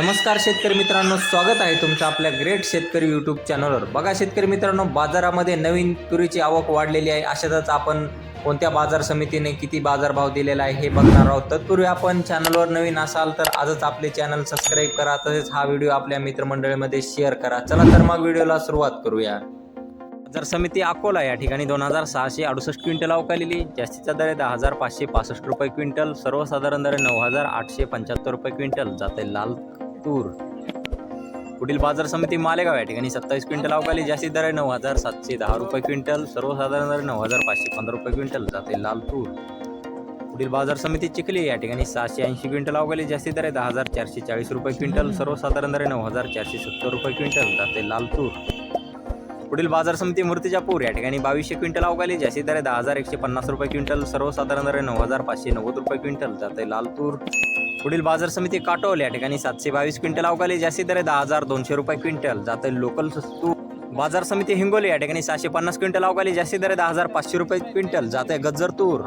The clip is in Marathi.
नमस्कार शेतकरी मित्रांनो स्वागत आहे तुमचं आपल्या ग्रेट शेतकरी यूट्यूब चॅनलवर बघा शेतकरी मित्रांनो बाजारामध्ये नवीन तुरीची आवक वाढलेली आहे. अशातच आपण कोणत्या बाजार समितीने किती बाजारभाव दिलेला आहे हे बघणार आहोत. तत्पूर्वी आपण चॅनलवर नवीन असाल तर आजच आपले चॅनल सबस्क्राईब करा. तसेच हा व्हिडिओ आपल्या मित्रमंडळीमध्ये शेअर करा. चला तर मग व्हिडिओला सुरुवात करूया. बाजार समिती अकोला या ठिकाणी दोन हजार सहाशे अडुसष्ट क्विंटल अवकालेली जास्तीचा दर आहे दहा हजार पाचशे पासष्ट रुपये क्विंटल. सर्वसाधारण दर नऊ हजार आठशे पंच्याहत्तर रुपये क्विंटल. जाते लाल तूर पुढील बाजार समिती मालेगाव या ठिकाणी सत्तावीस क्विंटल अवकाली जास्तीत दर आहे नऊ हजार सातशे दहा रुपये क्विंटल सर्वसाधारण दर नऊ हजार पाचशे पंधरा रुपये क्विंटल जाते लाल तूर पुढील बाजार समिती चिखली या ठिकाणी सहाशे ऐंशी क्विंटल अवकाली जास्तीत दर आहे दहा हजार चारशे चाळीस रुपये क्विंटल सर्वसाधारण दर नऊ हजार चारशे सत्तर रुपये क्विंटल जाते लाल तूर पुढील बाजार समिती मूर्तिजापूर या ठिकाणी बावीसशे क्विंटल अवकाली जास्तीत दर आहे दहा हजार एकशे पन्नास रुपये क्विंटल सर्वसाधारण दर आहे नऊ हजार पाचशे नव्वद रुपये क्विंटल जाते लाल तूर पुढील बाजार समिती काटोल या ठिकाणी सातशे बावीस क्विंटल अवकाली जास्ती दर दहा हजार दोनशे रुपये क्विंटल. जाते लोकल तूर बाजार समिती हिंगोली या ठिकाणी सहाशे पन्नास क्विंटल अवकाली जास्ती दर दहा हजार पाचशे रुपये क्विंटल. जाते गज्जर तूर